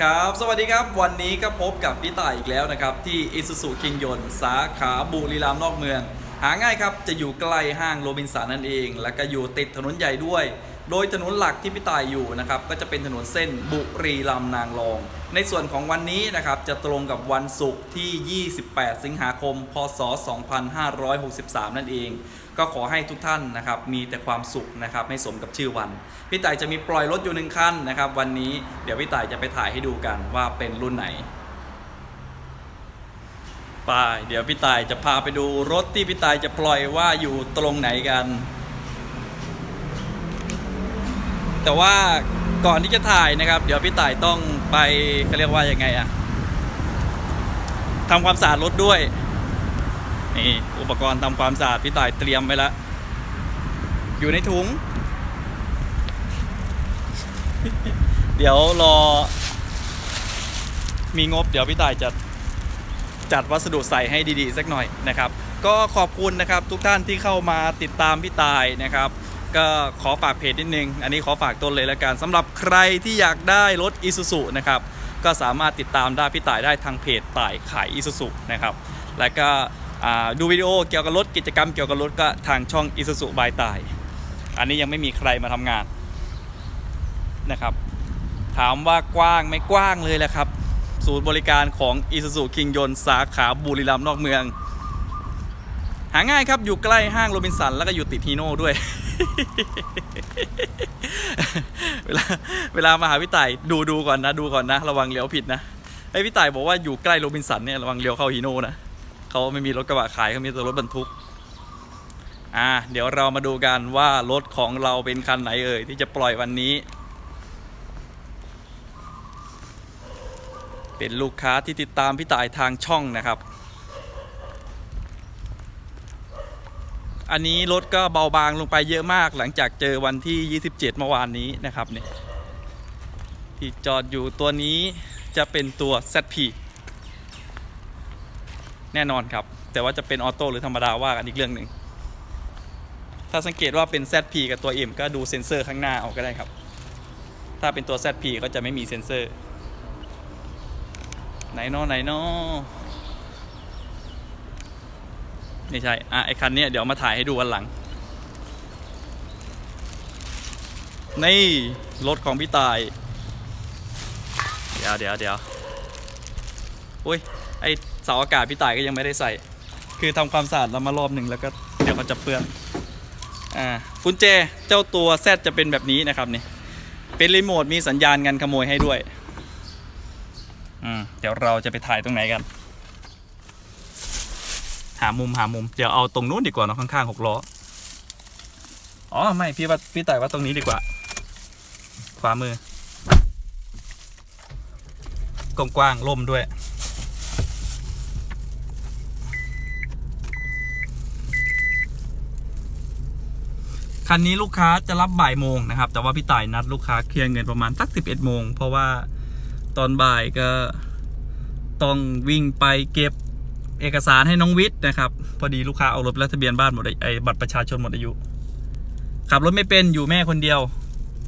ครับ สวัสดีครับ วันนี้ก็พบกับพี่ต่ายอีกแล้วนะครับ ที่อิสุสุคิงยนสาขาบุรีรัมย์นอกเมือง หาง่ายครับ จะอยู่ใกล้ห้างโรบินสันนั่นเอง และก็อยู่ติดถนนใหญ่ด้วย โดยถนนหลักที่พี่ต่ายอยู่นะครับก็จะเป็นถนนเส้นบุรีรัมย์นางรอง ในส่วนของวันนี้นะครับจะตรงกับวันศุกร์ที่ 28 สิงหาคม พศ 2563 นั่นเอง ก็ขอให้ทุกท่านนะครับมีแต่ความสุขนะครับให้สมกับชื่อวัน พี่ต่ายจะมีปล่อยรถอยู่หนึ่งคันนะครับวันนี้เดี๋ยวพี่ต่ายจะไปถ่ายให้ดูกันว่าเป็นรุ่นไหนไปเดี๋ยวพี่ต่ายจะพาไปดูรถที่พี่ต่ายจะปล่อยว่าอยู่ตรงไหนกัน แต่ว่าก่อนที่จะถ่ายนะครับ เดี๋ยวพี่ต่ายต้องไปเขาเรียกว่ายังไงอะทำความสะอาดรถด้วยนี่อุปกรณ์ทำความสะอาดพี่ต่ายเตรียมไว้แล้วอยู่ในถุง เดี๋ยวรอ มีงบ เดี๋ยวพี่ต่ายจะจัดวัสดุใส่ให้ดีๆ สักหน่อยนะครับ ก็ขอบคุณนะครับทุกท่านที่เข้ามาติดตามพี่ตายนะครับ ก็ขอฝากเพจนิดนึง อันนี้ขอฝากต้นเลยละกันสำหรับใครที่อยากได้รถ i s u z u นะครับก็สามารถติดตามได้พี่ต่ายได้ทางเพจต่ายขาย i s u z u นะครับแล้วก็ดูวิดีโอเกี่ยวกับรถกิจกรรมเกี่ยวกับรถก็ทางช่อง i s u z u บายต่าย อันนี้ยังไม่มีใครมาทำงานนะครับถามว่ากว้างไม่กว้างเลยแหละครับ ศูนย์บริการของ i s u z u คิงยนสาขาบุรีรัมย์นอกเมือง หาง่ายครับอยู่ใกล้ห้างโรบินสันแล้วก็อยู่ติดฮีโน่ด้วย เวลาเวลามาหาพี่ต่ายดูดูก่อนนะ ดูก่อนนะ ระวังเลี้ยวผิดนะไอพี่ต่ายบอกว่าอยู่ใกล้โรบินสันเนี่ยระวังเลี้ยวเข้าฮีโน่นะเขาไม่มีรถกระบะขายเขามีแต่รถบรรทุกอ่าเดี๋ยวเรามาดูกันว่ารถของเราเป็นคันไหนเอ่ยที่จะปล่อยวันนี้ เป็นลูกค้าที่ติดตามพี่ต่ายทางช่องนะครับ อันนี้รถก็เบาบางลงไปเยอะมากหลังจากเจอวันที่ 27 เมื่อวานนี้นะครับเนี่ยที่จอดอยู่ตัวนี้จะเป็นตัว ZP แน่นอนครับ แต่ว่าจะเป็นออโต้หรือธรรมดาว่ากันอีกเรื่องหนึ่ง ถ้าสังเกตว่าเป็น ZP กับตัว M ก็ดูเซ็นเซอร์ข้างหน้าเอาก็ได้ครับ ถ้าเป็นตัว ZP ก็จะไม่มีเซ็นเซอร์ ไหนนอไหนนอ ไม่ใช่ อะ ไอคันเนี้ยเดี๋ยวมาถ่ายให้ดูวันหลัง นี่ รถของพี่ตาย เดี๋ยวเดี๋ยวเดี๋ยวอุ้ย ไอเสาอากาศพี่ตายก็ยังไม่ได้ใส่ คือทำความสะอาดแล้วมารอบหนึ่งแล้วก็เดี๋ยวมันจะเปื้อน อ่ากุญแจเจ้าตัวแซจะเป็นแบบนี้นะครับนี่ เป็นรีโมทมีสัญญาณงานขโมยให้ด้วย อืม เดี๋ยวเราจะไปถ่ายตรงไหนกัน หามุมหามุมเดี๋ยวเอาตรงนู้นดีกว่าเนาะข้างๆหกล้ออ๋อไม่พี่ว่าพี่ต่ายว่าตรงนี้ดีกว่า ขวามือกว้างๆล่มด้วย คันนี้ลูกค้าจะรับบ่ายโมงนะครับ แต่ว่าพี่ต่ายนัดลูกค้าเคลียร์เงินประมาณสักสิบเอ็ดโมงเพราะว่าตอนบ่ายก็ต้องวิ่งไปเก็บ เอกสารให้น้องวิทย์นะครับ พอดีลูกค้าเอารถและทะเบียนบ้านหมดไอ้บัตรประชาชนหมดอายุ ขับรถไม่เป็นอยู่แม่คนเดียว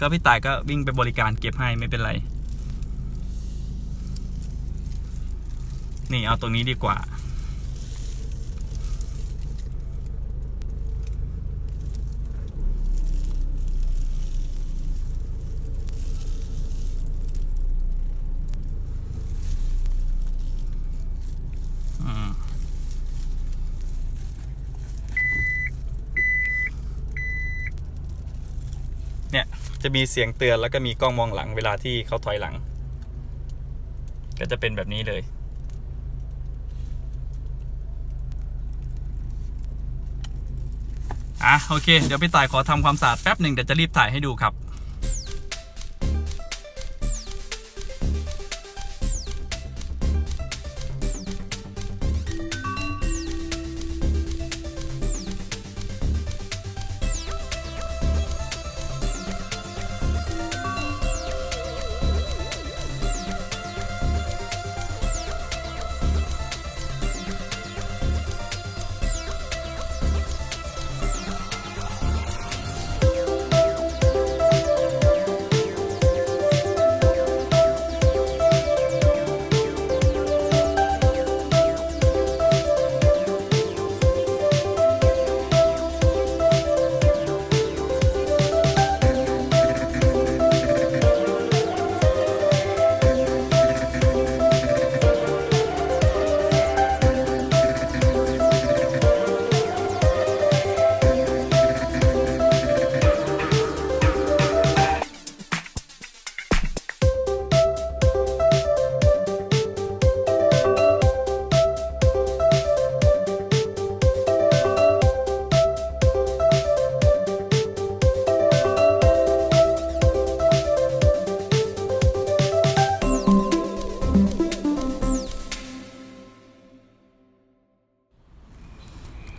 ก็พี่ต่ายก็วิ่งไปบริการเก็บให้ไม่เป็นไร นี่เอาตรงนี้ดีกว่า อืม เนี่ย จะมีเสียงเตือนแล้วก็มีกล้องมองหลังเวลาที่เขาถอยหลัง ก็จะเป็นแบบนี้เลย อะโอเค เดี๋ยวพี่ต่ายขอทำความสะอาดแป๊บหนึ่งเดี๋ยวจะรีบถ่ายให้ดูครับ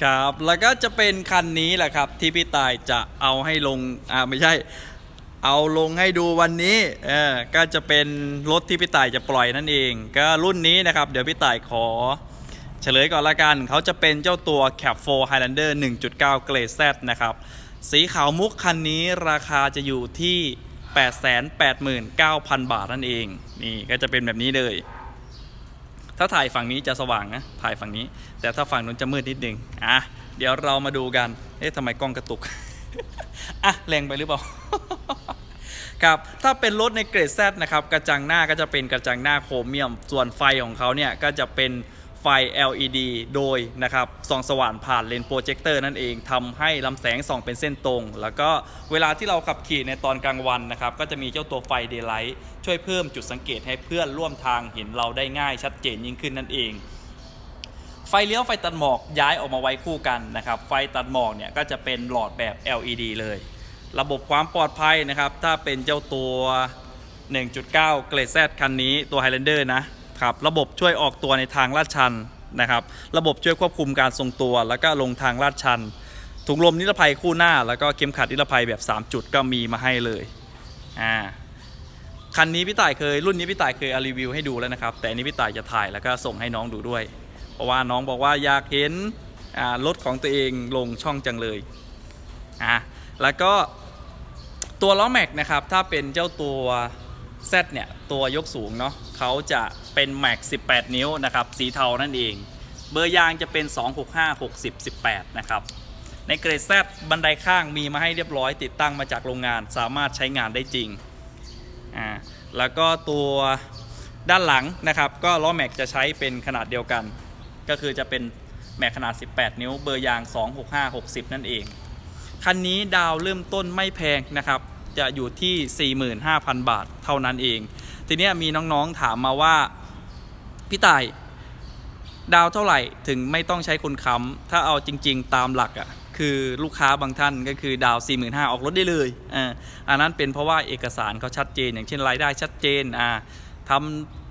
ครับ แล้วก็จะเป็นคันนี้แหละครับ ที่พี่ตายจะเอาให้ลง อ่าไม่ใช่ เอาลงให้ดูวันนี้ เออ ก็จะเป็นรถที่พี่ตายจะปล่อยนั่นเอง ก็รุ่นนี้นะครับ เดี๋ยวพี่ตายขอเฉลยก่อนละกัน เขาจะเป็นเจ้าตัว Cap 4 Highlander 1.9เกรด Z นะครับ สีขาวมุกคันนี้ราคาจะอยู่ที่ 889,000 บาทนั่นเอง นี่ก็จะเป็นแบบนี้เลย ถ้าถ่ายฝั่งนี้จะสว่างนะถ่ายฝั่งนี้ แต่ถ้าฝั่งนู้นจะมืดนิดนึงอะเดี๋ยวเรามาดูกันเอ๊ะทำไมกล้องกระตุกอะแรงไปหรือเปล่าครับถ้าเป็นรถในเกรด Z นะครับกระจังหน้าก็จะเป็นกระจังหน้าโครเมียม ส่วนไฟของเขาเนี่ยก็จะเป็นไฟ LED โดยนะครับส่องสว่างผ่านเลนส์โปรเจคเตอร์นั่นเองทำให้ลำแสงส่องเป็นเส้นตรง แล้วก็เวลาที่เราขับขี่ในตอนกลางวันนะครับก็จะมีเจ้าตัวไฟเดย์ไลท์ ช่วยเพิ่มจุดสังเกตให้เพื่อนร่วมทางเห็นเราได้ง่ายชัดเจนยิ่งขึ้นนั่นเอง ไฟเลี้ยวไฟตัดหมอกย้ายออกมาไว้คู่กันนะครับ ไฟตัดหมอกเนี่ยก็จะเป็นหลอดแบบ LED เลย ระบบความปลอดภัยนะครับ ถ้าเป็นเจ้าตัว 1.9 เกรด Z คันนี้ตัว Highlander นะครับ ระบบช่วยออกตัวในทางลาดชันนะครับ ระบบช่วยควบคุมการทรงตัว แล้วก็ลงทางลาดชัน ถุงลมนิรภัยคู่หน้า แล้วก็เข็มขัดนิรภัยแบบ 3 จุดก็มีมาให้เลย อ่า คันนี้พี่ต่ายเคยรุ่นนี้พี่ต่ายเคยรีวิวให้ดูแล้วนะครับ แต่อันนี้พี่ต่ายจะถ่ายแล้วก็ส่งให้น้องดูด้วย เพราะว่าน้องบอกว่าอยากเห็นรถของตัวเองลงช่องจังเลยอะแล้วก็ตัวล้อแม็กนะครับถ้าเป็นเจ้าตัว Z เนี่ยตัวยกสูงเนาะเขาจะเป็นแม็ก18 นิ้วนะครับสีเทานั่นเอง เบอร์ยางจะเป็น 265 60 18 นะครับในเกรด Z บันไดข้างมีมาให้เรียบร้อยติดตั้งมาจากโรงงานสามารถใช้งานได้จริง อ่าแล้วก็ตัวด้านหลังนะครับ ก็ล้อแม็กจะใช้เป็นขนาดเดียวกัน ก็คือจะเป็นแม็กขนาด 18 นิ้วเบอร์ยาง 265 60 นั่นเอง คันนี้ดาวเริ่มต้นไม่แพงนะครับ จะอยู่ที่ 45,000 บาทเท่านั้นเอง ทีนี้มีน้องๆถามมาว่า พี่ต่าย ดาวเท่าไหร่ถึงไม่ต้องใช้คนค้ำถ้าเอาจริง ๆ ตามหลักอะ่ะ คือลูกค้าบางท่านก็คือดาว45,000ออกรถได้เลยอ่าอันนั้นเป็นเพราะว่าเอกสารเขาชัดเจน อย่างเช่นรายได้ชัดเจนอ่าท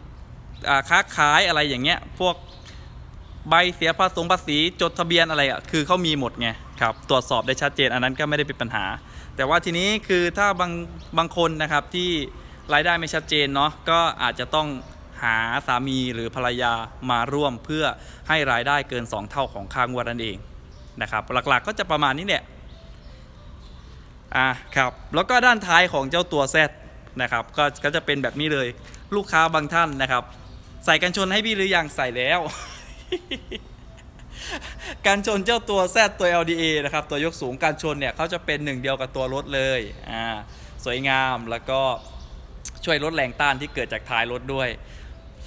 ำอ่าค้าขายอะไรอย่างเงี้ยพวกใบเสียภาษีภาษีจดทะเบียนอะไรอะคือเขามีหมดไงครับตรวจสอบได้ชัดเจน อันนั้นก็ไม่ได้เป็นปัญหา แต่ว่าทีนี้คือถ้าบางบางคนนะครับที่รายได้ไม่ชัดเจนเนาะก็อาจจะต้องหาสามีหรือภรรยามาร่วมเพื่อให้รายได้เกิน 2 เท่าของค่างวดนั่นเอง นะครับหลักๆก็จะประมาณนี้เนี่ยอ่าครับแล้วก็ด้านท้ายของเจ้าตัว Z นะครับก็ก็จะเป็นแบบนี้เลยลูกค้าบางท่านนะครับ ใส่กันชนให้พี่หรือยังใส่แล้ว การชนเจ้าตัว Z ตัว LDA นะครับตัวยกสูงการชนเนี่ยเขาจะเป็นหนึ่งเดียวกับตัวรถเลยอ่าสวยงามแล้วก็ช่วยลดแรงต้านที่เกิดจากท้ายรถด้วย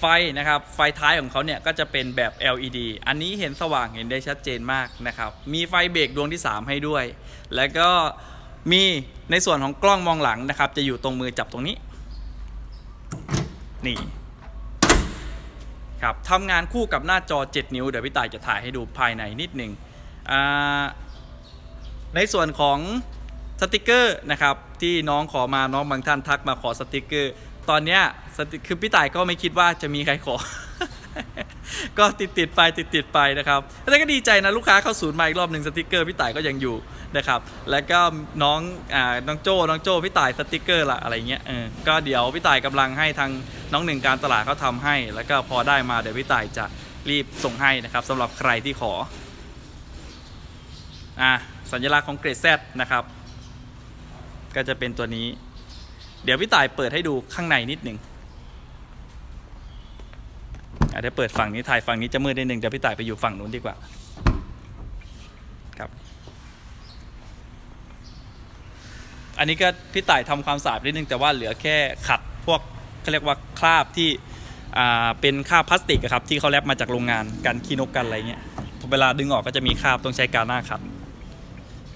ไฟนะครับไฟท้ายของเขาเนี่ยก็จะเป็นแบบ LED อันนี้เห็นสว่างเห็นได้ชัดเจนมากนะครับมีไฟเบรกดวงที่ 3 ให้ด้วย แล้วก็มีในส่วนของกล้องมองหลังนะครับ จะอยู่ตรงมือจับตรงนี้ นี่ครับทำงานคู่กับหน้าจอ 7 นิ้ว เดี๋ยวพี่ต่ายจะถ่ายให้ดูภายในนิดหนึ่งในส่วนของสติกเกอร์นะครับที่น้องขอมาน้องบางท่านทักมาขอสติกเกอร์ ตอนเนี้ยสติคือพี่ต่ายก็ไม่คิดว่าจะมีใครขอ ก็ติดติดๆไปติดติดๆไปนะครับแล้วก็ดีใจนะลูกค้าเข้าศูนย์มาอีกรอบหนึ่งสติกเกอร์พี่ต่ายก็ยังอยู่นะครับ แล้วก็น้องอ่าน้องโจ้น้องโจ้พี่ต่ายสติกเกอร์ละอะไรเงี้ยเออก็เดี๋ยวพี่ต่ายกำลังให้ทางน้องหนึ่งการตลาดเขาทำให้ แล้วก็พอได้มาเดี๋ยวพี่ต่ายจะรีบส่งให้นะครับสำหรับใครที่ขออ่าสัญลักษณ์ของเกรดแซนะครับ ก็จะเป็นตัวนี้ เดี๋ยวพี่ต่ายเปิดให้ดูข้างในนิดหนึ่งอะเดี๋ยวเปิดฝั่งนี้ถ่ายฝั่งนี้จะมืดนิดหนึ่งเดี๋ยวพี่ต่ายไปอยู่ฝั่งนู้นดีกว่าครับ อันนี้ก็พี่ต่ายทำความสะอาดนิดนึงแต่ว่าเหลือแค่ขัดพวกเขาเรียกว่าคราบที่เป็นคราบพลาสติกครับที่เขาแรปมาจากโรงงานกันขี้นกกันอะไรเงี้ยเวลาดึงออกก็จะมีคราบต้องใช้การหน้าขัด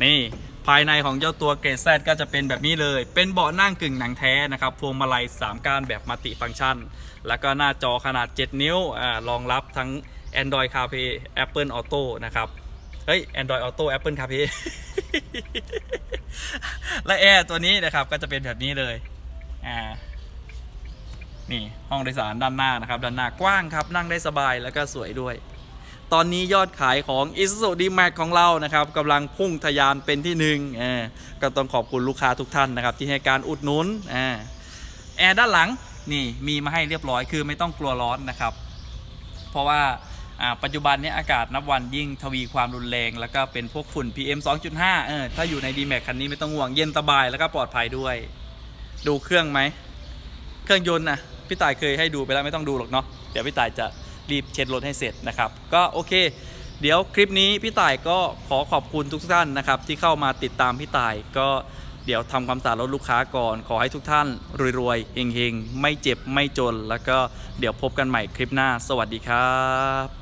นี่ ภายในของเจ้าตัวเกรดแซก็จะเป็นแบบนี้เลย เป็นเบาะนั่งกึ่งหนังแท้นะครับพวงมาลัย 3ก้านแบบมัลติฟังก์ชัน แล้วก็หน้าจอขนาด 7 นิ้วอรองรับทั้ง Android CarPlay Apple Auto นะครับเฮ้ย Android Auto Apple CarPlay และแอร์ตัวนี้นะครับก็จะเป็นแบบนี้เลยอ่านี่ห้องโดยสารด้านหน้านะครับ ด้านหน้ากว้างครับนั่งได้สบายแล้วก็สวยด้วย ตอนนี้ยอดขายของ i s u z u d m a x ของเรานะครับกำลังพุ่งทะยานเป็นที่หนึ่งก็ต้องขอบคุณลูกค้าทุกท่านนะครับ ที่ให้การอุดหนุนอ่าแอร์ด้านหลังนี่มีมาให้เรียบร้อยคือไม่ต้องกลัวร้อนนะครับ เพราะว่าอ่าปัจจุบันนี้อากาศนับวันยิ่งทวีความรุนแรง แล้วก็เป็นพวกฝุ่น PM 2.5เออถ้าอยู่ใน d m a x คันนี้ไม่ต้องห่วงเย็นสบายแล้วก็ปลอดภัยด้วย ดูเครื่องไหม เครื่องยนต์นะพี่ต่ายเคยให้ดูไปแล้วไม่ต้องดูหรอกเนาะเดี๋ยวพี่ต่ายจะ รีบเช็ดรถให้เสร็จนะครับ ก็โอเค เดี๋ยวคลิปนี้พี่ต่ายก็ขอขอบคุณทุกท่านนะครับ ที่เข้ามาติดตามพี่ต่ายก็เดี๋ยวทำความสะอาดรถลูกค้าก่อน ขอให้ทุกท่าน รวยๆเฮงๆ ไม่เจ็บไม่จน แล้วก็เดี๋ยวพบกันใหม่คลิปหน้า สวัสดีครับ